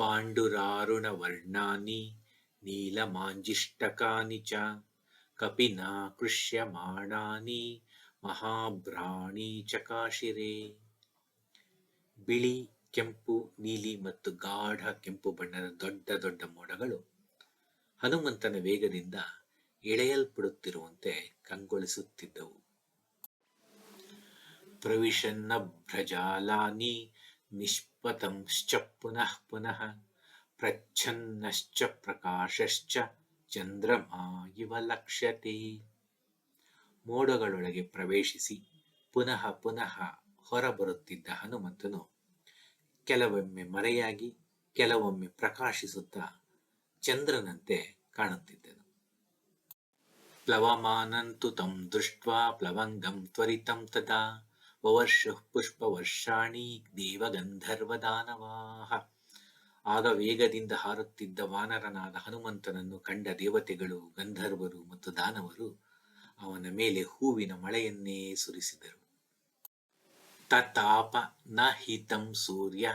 पाण्डुरारुणवर्णानि नीलमाञ्जिष्टकानि च कपिना कृष्यमाणानि ಮಹಾಬ್ರಾಣಿ ಚಕಾಶಿರೆ ಬಿಳಿ ಕೆಂಪು ನೀಲಿ ಮತ್ತು ಗಾಢ ಕೆಂಪು ಬಣ್ಣದ ದೊಡ್ಡ ದೊಡ್ಡ ಮೋಡಗಳು ಹನುಮಂತನ ವೇಗದಿಂದ ಎಳೆಯಲ್ಪಡುತ್ತಿರುವಂತೆ ಕಂಗೊಳಿಸುತ್ತಿದ್ದವು ಪ್ರವಿಶನ್ನ ಭ್ರಜಾಲಾನಿ ನಿಷ್ಪತಂಶ್ಚ ಪುನಃ ಪುನಃ ಪ್ರಚ್ಛನ್ನಶ್ಚ ಪ್ರಕಾಶಶ್ಚ ಚಂದ್ರಮಾ ಇವ ಲಕ್ಷ್ಯತೆ ಮೋಡಗಳೊಳಗೆ ಪ್ರವೇಶಿಸಿ ಪುನಃ ಪುನಃ ಹೊರಬರುತ್ತಿದ್ದ ಹನುಮಂತನು ಕೆಲವೊಮ್ಮೆ ಮರೆಯಾಗಿ ಕೆಲವೊಮ್ಮೆ ಪ್ರಕಾಶಿಸುತ್ತಾ ಚಂದ್ರನಂತೆ ಕಾಣುತ್ತಿದ್ದನು. ಪ್ಲವಮಾನಂತು ತಂ ದೃಷ್ಟ ಪ್ಲವಂಗಂ ತ್ವರಿತಂ ತದಾ ವವರ್ಷ ಪುಷ್ಪವರ್ಷಾಣಿ ದೇವಗಂಧರ್ವದಾನವಾಹ. ಆಗ ವೇಗದಿಂದ ಹಾರುತ್ತಿದ್ದ ವಾನರನಾದ ಹನುಮಂತನನ್ನು ಕಂಡ ದೇವತೆಗಳು, ಗಂಧರ್ವರು ಮತ್ತು ದಾನವರು ಅವನ ಮೇಲೆ ಹೂವಿನ ಮಳೆಯನ್ನೇ ಸುರಿಸಿದರು. ತತಾಪ ನ ಹಿತಂ ಸೂರ್ಯ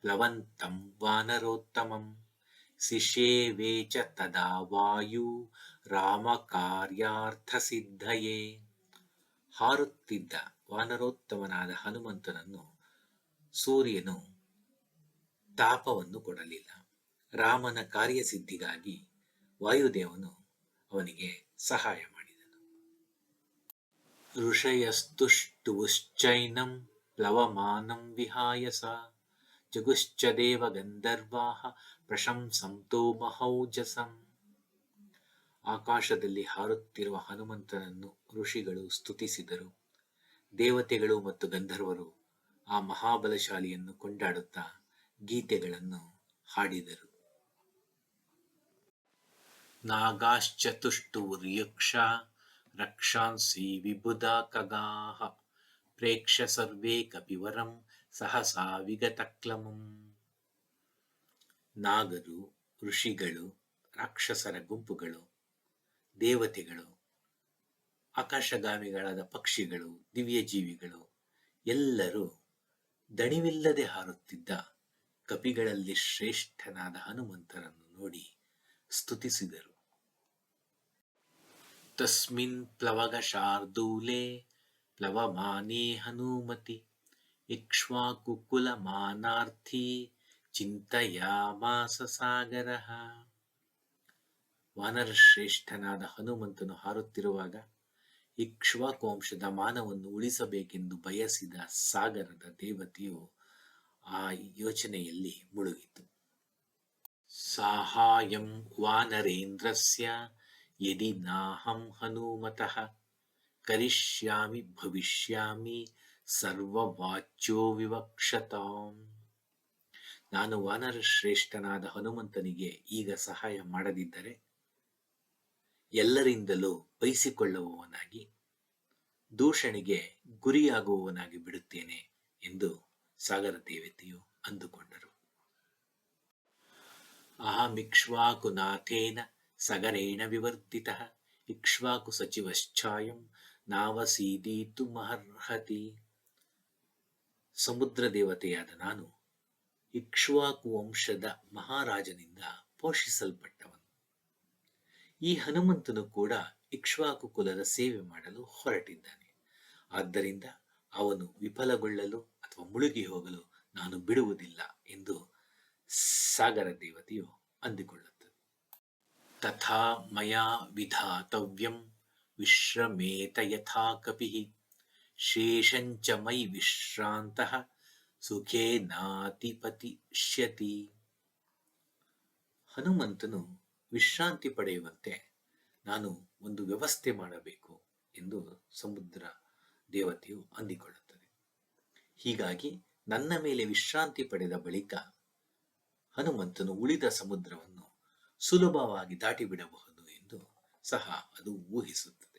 ಪ್ಲವಂತಂ ವಾನರೋತ್ತಮಂ. ಶಿಷ್ಯೇವೇ ಚ ತದಾ ವಾಯು ರಾಮ ಕಾರ್ಯಾರ್ಥ ಸಿದ್ಧಯೇ. ಹಾರುತ್ತಿದ್ದ ವಾನರೋತ್ತಮನಾದ ಹನುಮಂತನನ್ನು ಸೂರ್ಯನು ತಾಪವನ್ನು ಕೊಡಲಿಲ್ಲ. ರಾಮನ ಕಾರ್ಯಸಿದ್ಧಿಗಾಗಿ ವಾಯುದೇವನು ಅವನಿಗೆ ಸಹಾಯ ಮಾಡಿದನು. ಋಷಯಸ್ತುಷ್ಟುಶ್ಚೈನಂ ಪ್ಲವಮಾನಂ ವಿಹಾಯಸ ಜಗುಶ್ಚ ದೇವ ಗಂಧರ್ವಾಹ ಪ್ರಶಂಸಂತೋ ಮಹೌಜಸಂ. ಆಕಾಶದಲ್ಲಿ ಹಾರುತ್ತಿರುವ ಹನುಮಂತನನ್ನು ಋಷಿಗಳು ಸ್ತುತಿಸಿದರು. ದೇವತೆಗಳು ಮತ್ತು ಗಂಧರ್ವರು ಆ ಮಹಾಬಲಶಾಲಿಯನ್ನು ಕೊಂಡಾಡುತ್ತಾ ಗೀತೆಗಳನ್ನು ಹಾಡಿದರು. ನಾಗಾಶ್ಚತುಷ್ಟುರ್ಯಕ್ಷ ರಕ್ಷಾಂಸಿ ವಿಬುಧ ಕಗಾಹ ಪ್ರೇಕ್ಷ ಸರ್ವೇ ಕಪಿವರಂ ಸಹಸಾ ವಿಗತಕ್ಲಮಂ ನಾಗರು, ಋಷಿಗಳು, ರಾಕ್ಷಸರ ಗುಂಪುಗಳು, ದೇವತೆಗಳು ಆಕಾಶಗಾಮಿಗಳಾದ ಪಕ್ಷಿಗಳು ದಿವ್ಯ ಜೀವಿಗಳು ಎಲ್ಲರೂ ದಣಿವಿಲ್ಲದೆ ಹಾರುತ್ತಿದ್ದ ಕಪಿಗಳಲ್ಲಿ ಶ್ರೇಷ್ಠನಾದ ಹನುಮಂತರನ್ನು ನೋಡಿ ಸ್ತುತಿಸಿದರು. ತಸ್ಮಿನ್ ಪ್ಲವಗ ಶಾರ್ದೂಲೆ, ಪ್ಲವಮಾನೇ ಹನುಮತಿ ಇಕ್ಷ್ವಾಕುಕುಲ ಮಾನಾರ್ಥಿ ಚಿಂತಯಾಮಾಸ ಸಾಗರ. ವಾನರ ಶ್ರೇಷ್ಠನಾದ ಹನುಮಂತನು ಹಾರುತ್ತಿರುವಾಗ ಇಕ್ಷ್ವಾಕು ವಂಶದ ಮಾನವನ್ನು ಉಳಿಸಬೇಕೆಂದು ಬಯಸಿದ ಸಾಗರದ ದೇವತೆಯು ಆ ಯೋಚನೆಯಲ್ಲಿ ಮುಳುಗಿತು. ಸಾಹಾಯಂ ವಾನರೇಂದ್ರಸ್ಯ ಯದಿ ನಾಹಂ ಹನುಮತಃ, ಕರಿಷ್ಯಾಮಿ ಭವಿಷ್ಯಾಮಿ ಸರ್ವವಾಚ್ಯೋ ವಿವಕ್ಷತಾಂ. ನಾನು ವಾನರ ಶ್ರೇಷ್ಠನಾದ ಹನುಮಂತನಿಗೆ ಈಗ ಸಹಾಯ ಮಾಡದಿದ್ದರೆ ಎಲ್ಲರಿಂದಲೂ ಬಯಸಿಕೊಳ್ಳುವವನಾಗಿ ದೂಷಣೆಗೆ ಗುರಿಯಾಗುವವನಾಗಿ ಬಿಡುತ್ತೇನೆ ಎಂದು ಸಾಗರ ದೇವತೆಯು ಅಂದುಕೊಂಡರು. ಅಹಮಿಕ್ಷ್ವಾಕುನಾಥೇನ ಸಗರೇಣ ವಿವರ್ತಿತ ಇಕ್ಷ್ವಾಕು ಸಚಿವಶ್ಚಾಯಂ ನಾವಸೀದೀತು ಮಹರ್ಹತಿ. ಸಮುದ್ರ ದೇವತೆಯಾದ ನಾನು ಇಕ್ಷ್ವಾಕು ವಂಶದ ಮಹಾರಾಜನಿಂದ ಪೋಷಿಸಲ್ಪಟ್ಟವನು. ಈ ಹನುಮಂತನು ಕೂಡ ಇಕ್ಷ್ವಾಕು ಕುಲದ ಸೇವೆ ಮಾಡಲು ಹೊರಟಿದ್ದಾನೆ. ಆದ್ದರಿಂದ ಅವನು ವಿಫಲಗೊಳ್ಳಲು ಅಥವಾ ಮುಳುಗಿ ಹೋಗಲು ನಾನು ಬಿಡುವುದಿಲ್ಲ ಎಂದು ಸಾಗರ ದೇವತೆಯು ಅಂದುಕೊಳ್ಳುತ್ತದೆ. ತಥಾ ಮಯಾ ವಿಧಾತವ್ಯಂ ವಿಶ್ರಮೇತ ಯಥಾ ಕಪಿ ಶೇಷಂಚ ಮೈ ವಿಶ್ರಾಂತ ಸುಖೇ ನಾತಿಪತಿಷ್ಯತಿ. ಹನುಮಂತನು ವಿಶ್ರಾಂತಿ ಪಡೆಯುವಂತೆ ನಾನು ಒಂದು ವ್ಯವಸ್ಥೆ ಮಾಡಬೇಕು ಎಂದು ಸಮುದ್ರ ದೇವತೆಯು ಅಂದಿಕೊಳ್ಳುತ್ತದೆ. ಹೀಗಾಗಿ ನನ್ನ ಮೇಲೆ ವಿಶ್ರಾಂತಿ ಪಡೆದ ಬಳಿಕ ಹನುಮಂತನು ಉಳಿದ ಸಮುದ್ರವನ್ನು ಸುಲಭವಾಗಿ ದಾಟಿಬಿಡಬಹುದು ಎಂದು ಸಹ ಅದು ಊಹಿಸುತ್ತದೆ.